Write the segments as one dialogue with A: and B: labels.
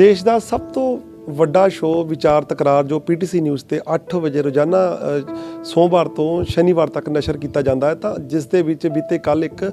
A: ਦੇਸ਼ ਦਾ ਸਭ ਤੋਂ ਵੱਡਾ ਸ਼ੋਅ, ਵਿਚਾਰ ਤਕਰਾਰ ਜੋ ਪੀਟੀਸੀ ਨਿਊਜ਼ ਤੇ 8 ਵਜੇ ਰੋਜ਼ਾਨਾ ਸੋਮਵਾਰ ਤੋਂ ਸ਼ਨੀਵਾਰ ਤੱਕ ਨਸ਼ਰ ਕੀਤਾ ਜਾਂਦਾ ਹੈ, ਤਾਂ ਜਿਸ ਦੇ ਵਿੱਚ ਬੀਤੇ ਕੱਲ ਇੱਕ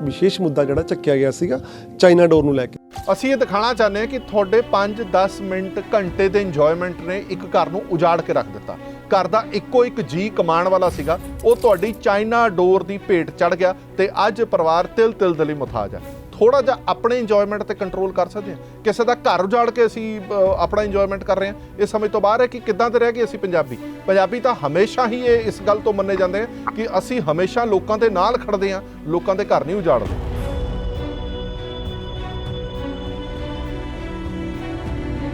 A: ਵਿਸ਼ੇਸ਼ ਮੁੱਦਾ ਜਿਹੜਾ ਚੱਕਿਆ ਗਿਆ ਸੀਗਾ, ਚਾਈਨਾ ਡੋਰ ਨੂੰ ਲੈ ਕੇ।
B: ਅਸੀਂ ਇਹ ਦਿਖਾਣਾ ਚਾਹੁੰਦੇ ਹਾਂ ਕਿ ਤੁਹਾਡੇ 5-10 ਮਿੰਟ ਘੰਟੇ ਦੇ ਇੰਜੋਇਮੈਂਟ ਨੇ ਇੱਕ ਘਰ ਨੂੰ ਉਜਾੜ ਕੇ ਰੱਖ ਦਿੱਤਾ। ਘਰ ਦਾ ਇੱਕੋ ਇੱਕ ਜੀ ਕਮਾਉਣ ਵਾਲਾ ਸੀਗਾ, ਉਹ ਤੁਹਾਡੀ ਚਾਈਨਾ ਡੋਰ ਦੀ ਭੇਟ ਚੜ ਗਿਆ ਤੇ ਅੱਜ ਪਰਿਵਾਰ ਤਿਲ ਤਿਲ ਦੇ ਲਈ ਮੁਤਾਜ ਹੈ। ਥੋੜਾ ਜਿਹਾ ਆਪਣੇ ਇੰਜੋਇਮੈਂਟ ਤੇ ਕੰਟਰੋਲ ਕਰ ਸਕਦੇ ਹਾਂ। ਕਿਸੇ ਦਾ ਘਰ ਉਜਾੜ ਕੇ ਅਸੀਂ ਆਪਣਾ ਇੰਜੋਇਮੈਂਟ ਕਰ ਰਹੇ ਹਾਂ। ਇਹ ਸਮਝ ਤੋਂ ਬਾਹਰ ਹੈ ਕਿ ਕਿੱਦਾਂ ਦੇ ਰਹਿ ਗਏ ਅਸੀਂ ਪੰਜਾਬੀ। ਪੰਜਾਬੀ ਤਾਂ ਹਮੇਸ਼ਾ ਹੀ ਇਹ ਇਸ ਗੱਲ ਤੋਂ ਮੰਨੇ ਜਾਂਦੇ ਆ ਕਿ ਅਸੀਂ ਹਮੇਸ਼ਾ ਲੋਕਾਂ ਦੇ ਨਾਲ ਖੜਦੇ ਹਾਂ, ਲੋਕਾਂ ਦੇ ਘਰ ਨਹੀਂ ਉਜਾੜਦੇ।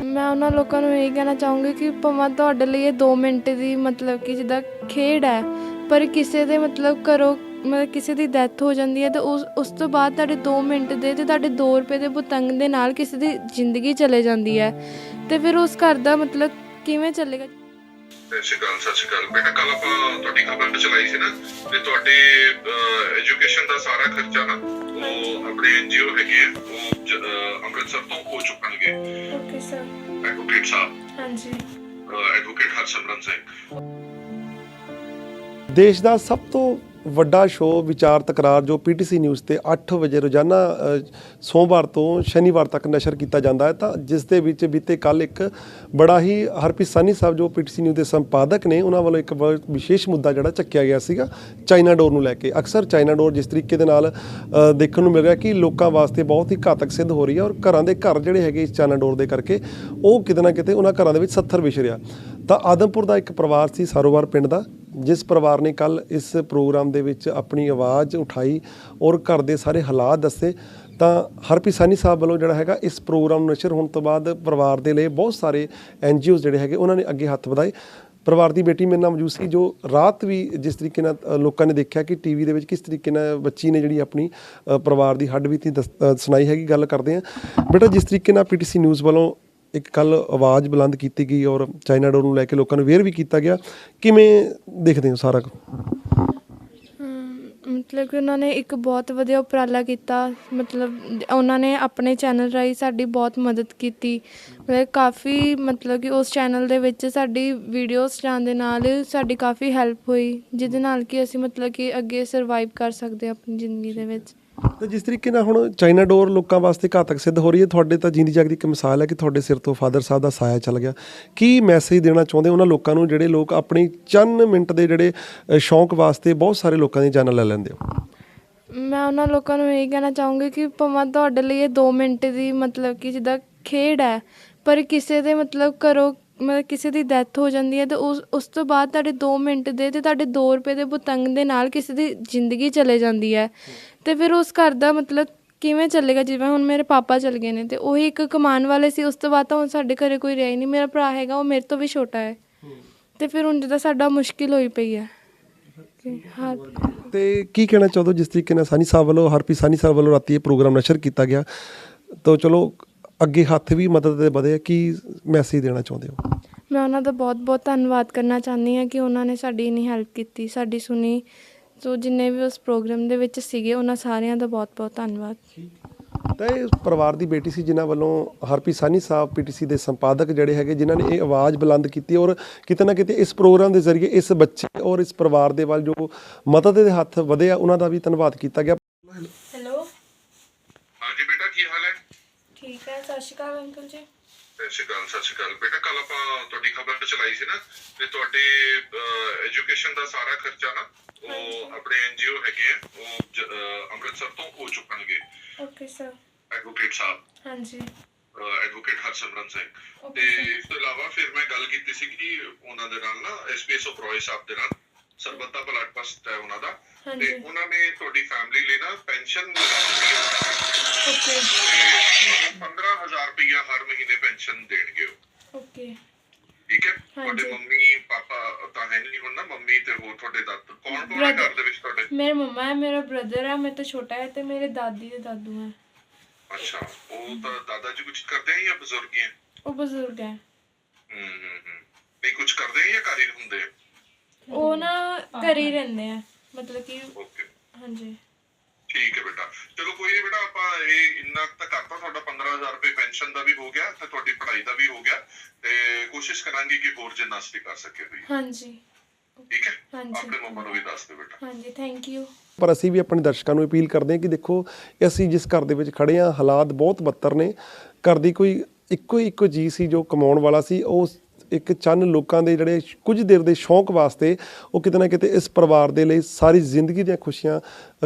C: ਮੈਂ ਉਹਨਾਂ ਲੋਕਾਂ ਨੂੰ ਇਹ ਕਹਿਣਾ ਚਾਹੂੰਗੀ ਕਿ ਭਾਵੇਂ ਤੁਹਾਡੇ ਲਈ ਇਹ 2 ਮਿੰਟ ਦੀ ਮਤਲਬ ਕਿ ਜਿੱਦਾਂ ਖੇਡ ਹੈ, ਪਰ ਕਿਸੇ ਦੇ ਮਤਲਬ ਘਰੋਂ ਮਤਲਬ ਕਿਸੇ ਦੀ ਡੈਥ ਹੋ ਜਾਂਦੀ ਹੈ ਤੇ ਉਸ ਉਸ ਤੋਂ ਬਾਅਦ ਤੁਹਾਡੇ 2 ਮਿੰਟ ਦੇ ਤੇ ਤੁਹਾਡੇ 2 ਰੁਪਏ ਦੇ ਬੁਤੰਗ ਦੇ ਨਾਲ ਕਿਸੇ ਦੀ ਜ਼ਿੰਦਗੀ ਚਲੇ ਜਾਂਦੀ ਹੈ। ਤੇ ਫਿਰ ਉਸ ਘਰ ਦਾ ਮਤਲਬ ਕਿਵੇਂ ਚੱਲੇਗਾ?
D: ਸਤਿ ਸ਼੍ਰੀ ਅਕਾਲ ਸਤਿ ਸ਼੍ਰੀ ਅਕਾਲ। ਬੇਟਾ ਕੱਲ ਆਪਾਂ ਤੁਹਾਡੀ ਖਬਰ ਚਲਾਈ ਸੀ ਨਾ ਤੇ ਤੁਹਾਡੇ ਐਜੂਕੇਸ਼ਨ ਦਾ ਸਾਰਾ ਖਰਚਾ ਨਾ ਉਹ ਆਪਣੇ ਐਨਜੀਓ ਹੈਗੇ ਉਹ ਅੰਮ੍ਰਿਤਸਰ ਤੋਂ ਹੋ ਚੁੱਕਣਗੇ।
C: ਓਕੇ ਸਰ
D: ਐਡਵੋਕੇਟ ਸਾਹਿਬ।
C: ਹਾਂਜੀ।
D: ਐਡਵੋਕੇਟ ਹਰਸਿਮਰਨ ਸਿੰਘ।
A: ਦੇਸ਼ ਦਾ ਸਭ ਤੋਂ ਵੱਡਾ ਸ਼ੋਅ, ਵਿਚਾਰ, ਤਕਰਾਰ ਜੋ ਪੀਟੀਸੀ ਨਿਊਜ਼ ਤੇ 8 ਵਜੇ ਰੋਜ਼ਾਨਾ ਸੋਮਵਾਰ ਤੋਂ ਸ਼ਨੀਵਾਰ ਤੱਕ ਨਸ਼ਰ ਕੀਤਾ ਜਾਂਦਾ ਹੈ, ਤਾਂ ਜਿਸ ਦੇ ਵਿੱਚ ਬੀਤੇ ਕੱਲ ਇੱਕ ਬੜਾ ਹੀ ਹਰਪ੍ਰੀਤ ਸਾਨੀ ਸਾਹਿਬ ਜੋ ਪੀਟੀਸੀ ਨਿਊਜ਼ ਦੇ ਸੰਪਾਦਕ ਨੇ, ਉਹਨਾਂ ਵੱਲੋਂ ਇੱਕ ਬਹੁਤ ਵਿਸ਼ੇਸ਼ ਮੁੱਦਾ ਜਿਹੜਾ ਚੱਕਿਆ ਗਿਆ ਸੀਗਾ, ਚਾਈਨਾ ਡੋਰ ਨੂੰ ਲੈ ਕੇ। ਅਕਸਰ ਚਾਈਨਾ ਡੋਰ ਜਿਸ ਤਰੀਕੇ ਦੇ ਨਾਲ ਦੇਖਣ ਨੂੰ ਮਿਲ ਰਿਹਾ ਕਿ ਲੋਕਾਂ ਵਾਸਤੇ ਬਹੁਤ ਹੀ ਘਾਤਕ ਸਿੱਧ ਹੋ ਰਹੀ ਹੈ ਔਰ ਘਰਾਂ ਦੇ ਘਰ ਜਿਹੜੇ ਹੈਗੇ ਇਸ ਚਾਈਨਾ ਡੋਰ ਦੇ ਕਰਕੇ, ਉਹ ਕਿਤੇ ਨਾ ਕਿਤੇ ਉਹਨਾਂ ਘਰਾਂ ਦੇ ਵਿੱਚ 70 ਵਿਛ ਰਿਹਾ। ਤਾਂ ਆਦਮਪੁਰ ਦਾ ਇੱਕ ਪਰਿਵਾਰ ਸੀ ਸਾਰੋਵਾਰ ਪਿੰਡ ਦਾ ਜਿਸ ਪਰਿਵਾਰ ਨੇ ਕੱਲ ਇਸ ਪ੍ਰੋਗਰਾਮ ਦੇ ਵਿੱਚ ਆਪਣੀ ਆਵਾਜ਼ ਉਠਾਈ ਔਰ ਘਰ ਦੇ ਸਾਰੇ ਹਾਲਾਤ ਦੱਸੇ। ਤਾਂ ਹਰਪ੍ਰੀਤ ਸਾਨੀ ਸਾਹਿਬ ਵੱਲੋਂ ਜਿਹੜਾ ਹੈਗਾ ਇਸ ਪ੍ਰੋਗਰਾਮ ਨੂੰ ਨਸ਼ਰ ਹੋਣ ਤੋਂ ਬਾਅਦ ਪਰਿਵਾਰ ਦੇ ਲਈ ਬਹੁਤ ਸਾਰੇ ਐਨਜੀਓਜ਼ ਜਿਹੜੇ ਹੈਗੇ ਉਹਨਾਂ ਨੇ ਅੱਗੇ ਹੱਥ ਵਧਾਏ। ਪਰਿਵਾਰ ਦੀ ਬੇਟੀ ਮੇਰੇ ਨਾਲ ਮੌਜੂਦ ਸੀ ਜੋ ਰਾਤ ਵੀ ਜਿਸ ਤਰੀਕੇ ਨਾਲ ਲੋਕਾਂ ਨੇ ਦੇਖਿਆ ਕਿ ਟੀਵੀ ਦੇ ਵਿੱਚ ਕਿਸ ਤਰੀਕੇ ਨਾਲ ਬੱਚੀ ਨੇ ਜਿਹੜੀ ਆਪਣੀ ਪਰਿਵਾਰ ਦੀ ਹੱਡਬੀਤੀ ਦੱਸ- ਅ, ਸੁਣਾਈ ਹੈਗੀ ਗੱਲ ਕਰਦੇ ਆ। ਬੇਟਾ ਜਿਸ ਤਰੀਕੇ ਨਾਲ ਪੀਟੀਸੀ ਨਿਊਜ਼ ਵੱਲੋਂ ਇੱਕ ਕੱਲ ਆਵਾਜ਼ ਬੁਲੰਦ ਕੀਤੀ ਗਈ ਔਰ ਚਾਈਨਾ ਡੋਰ ਨੂੰ ਲੈ ਕੇ ਲੋਕਾਂ ਨੂੰ ਵੇਅਰ ਵੀ ਕੀਤਾ ਗਿਆ। ਕਿਵੇਂ ਦੇਖਦੇ ਹੋ ਸਾਰਾ ਕੁ?
C: ਮਤਲਬ ਕਿ ਉਹਨਾਂ ਨੇ ਇੱਕ ਬਹੁਤ ਵਧੀਆ ਉਪਰਾਲਾ ਕੀਤਾ। ਮਤਲਬ ਉਹਨਾਂ ਨੇ ਆਪਣੇ ਚੈਨਲ ਰਾਹੀਂ ਸਾਡੀ ਬਹੁਤ ਮਦਦ ਕੀਤੀ। ਮਤਲਬ ਕਾਫੀ ਮਤਲਬ ਕਿ ਉਸ ਚੈਨਲ ਦੇ ਵਿੱਚ ਸਾਡੀ ਵੀਡੀਓਜ਼ ਜਾਣ ਦੇ ਨਾਲ ਸਾਡੀ ਕਾਫੀ ਹੈਲਪ ਹੋਈ, ਜਿਹਦੇ ਨਾਲ ਕਿ ਅਸੀਂ ਮਤਲਬ ਕਿ ਅੱਗੇ ਸਰਵਾਈਵ ਕਰ ਸਕਦੇ ਹਾਂ ਆਪਣੀ ਜ਼ਿੰਦਗੀ ਦੇ ਵਿੱਚ।
A: ਤੇ ਜਿਸ ਤਰੀਕੇ ਨਾਲ ਹੁਣ ਚਾਈਨਾ ਡੋਰ ਲੋਕਾਂ ਵਾਸਤੇ ਘਾਤਕ ਸਿੱਧ ਹੋ ਰਹੀ ਹੈ ਤੁਹਾਡੇ ਤਾਂ ਜਿੰਦੀ ਜਾਗਦੀ ਇੱਕ ਮਿਸਾਲ ਹੈ ਕਿ ਤੁਹਾਡੇ ਸਿਰ ਤੋਂ ਫਾਦਰ ਸਾਹਿਬ ਦਾ ਸਾਇਆ ਚੱਲ ਗਿਆ। ਕੀ ਮੈਸੇਜ ਦੇਣਾ ਚਾਹੁੰਦੇ ਉਹਨਾਂ ਲੋਕਾਂ ਨੂੰ ਜਿਹੜੇ ਲੋਕ ਆਪਣੀ ਚੰਨ ਮਿੰਟ ਦੇ ਜਿਹੜੇ ਅ, ਸ਼ੌਂਕ ਵਾਸਤੇ ਬਹੁਤ ਸਾਰੇ ਲੋਕਾਂ ਦੀ ਜਾਨ ਲੈ ਲੈਂਦੇ ਹੋ?
C: ਮੈਂ ਉਹਨਾਂ ਲੋਕਾਂ ਨੂੰ ਇਹ ਕਹਿਣਾ ਚਾਹੂੰਗੀ ਕਿ ਭਾਵੇਂ ਤੁਹਾਡੇ ਲਈ ਇਹ 2 ਮਿੰਟ ਦੀ ਮਤਲਬ ਕਿ ਜਿੱਦਾਂ ਖੇਡ ਹੈ ਪਰ ਕਿਸੇ ਦੇ ਮਤਲਬ ਘਰੋਂ ਮਤਲਬ ਕਿਸੇ ਦੀ ਡੈਥ ਹੋ ਜਾਂਦੀ ਹੈ ਤੇ ਉਸ ਉਸ ਤੋਂ ਬਾਅਦ ਤੁਹਾਡੇ 2 ਮਿੰਟ ਦੇ ਤੇ ਤੁਹਾਡੇ 2 ਰੁਪਏ ਦੇ ਬੁਤੰਗ ਦੇ ਨਾਲ ਕਿਸੇ ਦੀ ਜ਼ਿੰਦਗੀ ਚਲੇ ਜਾਂਦੀ ਹੈ। ਤੇ ਫਿਰ ਉਸ ਘਰ ਦਾ ਮਤਲਬ ਕਿਵੇਂ ਚੱਲੇਗਾ? ਜਿਵੇਂ ਹੁਣ ਮੇਰੇ ਪਾਪਾ ਚਲ ਗਏ ਨੇ ਤੇ ਉਹੀ ਇੱਕ ਕਮਾਉਣ ਵਾਲੇ ਸੀ, ਉਸ ਤੋਂ ਬਾਅਦ ਤਾਂ ਹੁਣ ਸਾਡੇ ਘਰੇ ਕੋਈ ਰਿਹਾ ਹੀ ਨਹੀਂ। ਮੇਰਾ ਭਰਾ ਹੈਗਾ, ਉਹ ਮੇਰੇ ਤੋਂ ਵੀ ਛੋਟਾ ਹੈ। ਤੇ ਫਿਰ ਹੁਣ ਜਿੱਦਾਂ ਸਾਡਾ ਮੁਸ਼ਕਿਲ ਹੋਈ ਪਈ ਹੈ। ਕਿ
A: ਤੇ ਕੀ ਕਹਿਣਾ ਚਾਹੁੰਦੇ ਹੋ? ਜਿਸ ਤਰੀਕੇ ਨਾਲ ਸਾਨੀ ਸਾਹਿਬ ਵੱਲੋਂ, ਹਰਪ੍ਰੀਤ ਸਾਨੀ ਸਾਹਿਬ ਵੱਲੋਂ ਰਾਤੀ ਇਹ ਪ੍ਰੋਗਰਾਮ ਨਸ਼ਰ ਕੀਤਾ ਗਿਆ। ਤਾਂ ਚਲੋ ਅੱਗੇ ਹੱਥ ਵੀ ਮਦਦ ਦੇ ਵਧੇ ਕੀ ਮੈਸੇਜ ਦੇਣਾ ਚਾਹੁੰਦੇ ਹੋ?
C: ਮੈਂ ਉਹਨਾਂ ਦਾ ਬਹੁਤ-ਬਹੁਤ ਧੰਨਵਾਦ ਕਰਨਾ ਚਾਹੁੰਦੀ ਹਾਂ ਕਿ ਉਹਨਾਂ ਨੇ ਸਾਡੀ ਇੰਨੀ ਹੈਲਪ ਕੀਤੀ ਸਾਡੀ ਸੁਣੀ। ਸੋ ਜਿੰਨੇ ਵੀ ਉਸ ਪ੍ਰੋਗਰਾਮ ਦੇ ਵਿੱਚ ਸੀਗੇ ਉਹਨਾਂ ਸਾਰਿਆਂ ਦਾ ਬਹੁਤ-ਬਹੁਤ ਧੰਨਵਾਦ।
A: ਤਾਂ ਇਹ ਪਰਿਵਾਰ ਦੀ ਬੇਟੀ ਸੀ ਜਿਨ੍ਹਾਂ ਵੱਲੋਂ ਹਰਪ੍ਰੀਤ ਸਾਨੀ ਸਾਹਿਬ ਪੀਟੀਸੀ ਦੇ ਸੰਪਾਦਕ ਜਿਹੜੇ ਹੈਗੇ ਜਿਨ੍ਹਾਂ ਨੇ ਇਹ ਆਵਾਜ਼ ਬੁਲੰਦ ਕੀਤੀ ਔਰ ਕਿਤੇ ਨਾ ਕਿਤੇ ਇਸ ਪ੍ਰੋਗਰਾਮ ਦੇ ਜ਼ਰੀਏ ਇਸ ਬੱਚੇ ਔਰ ਇਸ ਪਰਿਵਾਰ ਦੇ ਵੱਲ ਜੋ ਮਦਦ ਦੇ ਹੱਥ ਵਧੇ ਆ ਉਹਨਾਂ ਦਾ ਵੀ ਧੰਨਵਾਦ ਕੀਤਾ ਗਿਆ
C: ਹੈਲੋ
D: ਹਾਂਜੀ ਬੇਟਾ ਕੀ ਹਾਲ ਹੈ
C: ਠੀਕ ਹੈ ਸਤਿ ਸ਼੍ਰੀ ਅਕਾਲ ਅੰਕਲ ਜੀ।
D: ਸਤਿ ਸ਼੍ਰੀ ਅਕਾਲ ਸਤਿ ਸ਼੍ਰੀ ਅਕਾਲ। ਬੇਟਾ ਕੱਲ ਆਪਾਂ ਤੁਹਾਡੀ ਖਬਰ ਚਲਾਈ ਸੀ ਨਾ ਤੇ ਤੁਹਾਡੇ ਐਜੂਕੇਸ਼ਨ ਦਾ ਸਾਰਾ ਖਰਚਾ ਨਾ ਉਹ ਆਪਣੇ ਐਨਜੀਓ ਹੈਗੇ ਆ ਉਹ ਅੰਮ੍ਰਿਤਸਰ ਤੋਂ ਹੋ ਚੁੱਕਣਗੇ।
C: ਓਕੇ ਸਰ
D: ਐਡਵੋਕੇਟ ਸਾਹਿਬ।
C: ਹਾਂਜੀ।
D: ਐਡਵੋਕੇਟ ਹਰਸਿਮਰਨ ਸਿੰਘ। ਤੇ. ਇਸ ਤੋਂ ਇਲਾਵਾ ਫਿਰ ਮੈਂ ਗੱਲ ਕੀਤੀ ਸੀ ਕਿ ਉਹਨਾਂ ਦੇ ਨਾਲ ਨਾ ਐਸਪੀਐਸ ਆਫ ਰੋਏ ਸਾਹਿਬ ਦੇ ਨਾਲ ਸਰਬੱਤ ਬਲੱਡ ਟਰਸਟ ਹੈ ਉਹਨਾਂ ਦਾ। ਤੇ ਉਹਨਾਂ ਨੇ ਤੁਹਾਡੀ ਫੈਮਿਲੀ ਲਈ ਨਾ ਪੈਨਸ਼ਨ
C: ਓਕੇ
D: 15000 ਰੁਪਇਆ ਹਰ ਮਹੀਨੇ ਪੈਨਸ਼ਨ ਦੇਣਗੇ ਉਹ।
C: ਓਕੇ।
D: ਠੀਕ ਹੈ? ਤੁਹਾਡੇ। ਮੰਮੀ ਪਾਪਾ ਤਾਂ ਹੈ ਨਹੀਂ ਹੁਣ ਨਾ ਮੰਮੀ ਤੇ ਹੋਰ ਤੁਹਾਡੇ ਦਾਦਾ ਕੌਣ ਕੌਣ ਹੈ. ਘਰ ਦੇ ਵਿੱਚ ਤੁਹਾਡੇ?
C: ਮੇਰੇ ਮੰਮਾ ਹੈ ਮੇਰਾ ਬ੍ਰਦਰ ਹੈ ਮੇਰੇ ਤੋਂ ਛੋਟਾ ਹੈ ਤੇ ਮੇਰੇ ਦਾਦੀ ਤੇ ਦਾਦੂ ਹੈ।
D: ਅੱਛਾ ਉਹ ਤਾਂ ਦਾਦਾ ਜੀ ਕੁਝ ਕਰਦੇ ਹੈ ਜਾਂ ਬਜ਼ੁਰਗ ਹੀ ਹੈ
C: ਉਹ ਬਜ਼ੁਰਗ ਹੈ।
D: ਹੂੰ ਹੂੰ ਹੂੰ। ਨਹੀਂ ਕੁਝ ਕਰਦੇ ਹੈ ਜਾਂ ਘਰ ਹੀ ਹੁੰਦੇ ਆ?
C: ਉਹ ਨਾ ਘਰੇ ਹੀ ਰਹਿੰਦੇ ਆ। ਮਤਲਬ ਕਿ
D: ਓਕੇ।
C: ਹਾਂਜੀ।
D: ਠੀਕ ਹੈ ਬੇਟਾ। ਚਲੋ ਕੋਈ ਨਹੀਂ ਬੇਟਾ ਆਪਾਂ ਇਹ ਇੰਨਾ ਕੁ ਤਾਂ ਕਰਤਾ ਤੁਹਾਡਾ 15000 ਰੁਪਏ ਪੈਨਸ਼ਨ ਦਾ ਵੀ ਹੋ ਗਿਆ ਤੇ ਤੁਹਾਡੀ ਪੜ੍ਹਾਈ ਦਾ ਵੀ ਹੋ ਗਿਆ ਤੇ ਕੋਸ਼ਿਸ਼ ਕਰਾਂਗੇ ਕਿ ਹੋਰ ਜਿੰਨਾ ਅਸੀਂ ਕਰ ਸਕੇ ਵੀ
C: ਹਾਂਜੀ।
D: ਠੀਕ ਹੈ?
C: ਹਾਂਜੀ।
D: ਆਪਣੇ ਮੰਮਾ ਨੂੰ ਵੀ ਦੱਸ ਦਿਓ ਬੇਟਾ।
C: ਹਾਂਜੀ ਥੈਂਕ ਯੂ
A: ਪਰ ਅਸੀਂ ਵੀ ਆਪਣੇ ਦਰਸ਼ਕਾਂ ਨੂੰ ਅਪੀਲ ਕਰਦੇ ਹਾਂ ਕਿ ਦੇਖੋ ਅਸੀਂ ਜਿਸ ਘਰ ਦੇ ਵਿੱਚ ਖੜੇ ਹਾਂ ਹਾਲਾਤ ਬਹੁਤ ਬੱਤਰ ਨੇ। ਘਰ ਦੀ ਕੋਈ ਇੱਕੋ ਇੱਕੋ ਜੀ ਸੀ ਜੋ ਕਮਾਉਣ ਵਾਲਾ ਸੀ ਉਹ ਇੱਕ ਚੰਨ ਲੋਕਾਂ ਦੇ ਜਿਹੜੇ ਕੁਝ ਦੇਰ ਦੇ ਸ਼ੌਂਕ ਵਾਸਤੇ ਉਹ ਕਿਤੇ ਨਾ ਕਿਤੇ ਇਸ ਪਰਿਵਾਰ ਦੇ ਲਈ ਸਾਰੀ ਜ਼ਿੰਦਗੀ ਦੀਆਂ ਖੁਸ਼ੀਆਂ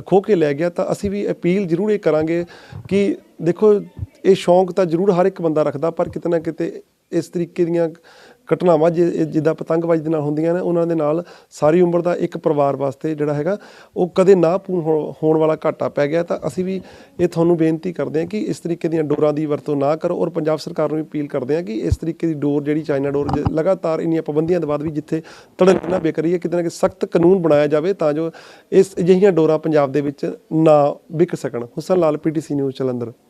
A: ਖੋ ਕੇ ਲੈ ਗਿਆ। ਤਾਂ ਅਸੀਂ ਵੀ ਅਪੀਲ ਜ਼ਰੂਰ ਇਹ ਕਰਾਂਗੇ ਕਿ ਦੇਖੋ, ਇਹ ਸ਼ੌਂਕ ਤਾਂ ਜ਼ਰੂਰ ਹਰ ਇੱਕ ਬੰਦਾ ਰੱਖਦਾ, ਪਰ ਕਿਤੇ ਨਾ ਕਿਤੇ ਇਸ ਤਰੀਕੇ ਦੀਆਂ ਘਟਨਾਵਾਂ ਜਿ- ਜਿੱਦਾਂ ਪਤੰਗਬਾਜ਼ੀ ਦੇ ਨਾਲ ਹੁੰਦੀਆਂ ਨੇ, ਉਹਨਾਂ ਦੇ ਨਾਲ ਸਾਰੀ ਉਮਰ ਦਾ ਇੱਕ ਪਰਿਵਾਰ ਵਾਸਤੇ ਜਿਹੜਾ ਹੈਗਾ, ਉਹ ਕਦੇ ਨਾ ਪੂਰਨ ਹੋਣ ਵਾਲਾ ਘਾਟਾ ਪੈ ਗਿਆ ਤਾਂ ਅਸੀਂ ਵੀ ਇਹ ਤੁਹਾਨੂੰ ਬੇਨਤੀ ਕਰਦੇ ਹਾਂ ਕਿ ਇਸ ਤਰੀਕੇ ਦੀਆਂ ਡੋਰਾਂ ਦੀ ਵਰਤੋਂ ਨਾ ਕਰੋ ਔਰ ਪੰਜਾਬ ਸਰਕਾਰ ਨੂੰ ਵੀ ਅਪੀਲ ਕਰਦੇ ਹਾਂ ਕਿ ਇਸ ਤਰੀਕੇ ਦੀ ਡੋਰ ਜਿਹੜੀ ਚਾਈਨਾ ਡੋਰ ਜੇ, ਲਗਾਤਾਰ ਇੰਨੀਆਂ ਪਾਬੰਦੀਆਂ ਦੇ ਬਾਅਦ ਵੀ ਜਿੱਥੇ ਤੜਕ ਨਾ ਵਿਕ ਰਹੀ ਹੈ, ਕਿਤੇ ਨਾ ਕਿਤੇ ਸਖਤ ਕਾਨੂੰਨ ਬਣਾਇਆ ਜਾਵੇ ਤਾਂ ਜੋ ਇਸ ਅਜਿਹੀਆਂ ਡੋਰਾਂ ਪੰਜਾਬ ਦੇ ਵਿੱਚ ਨਾ ਵਿਕ ਸਕਣ। Husan Lal, PTC news, Jalandhar.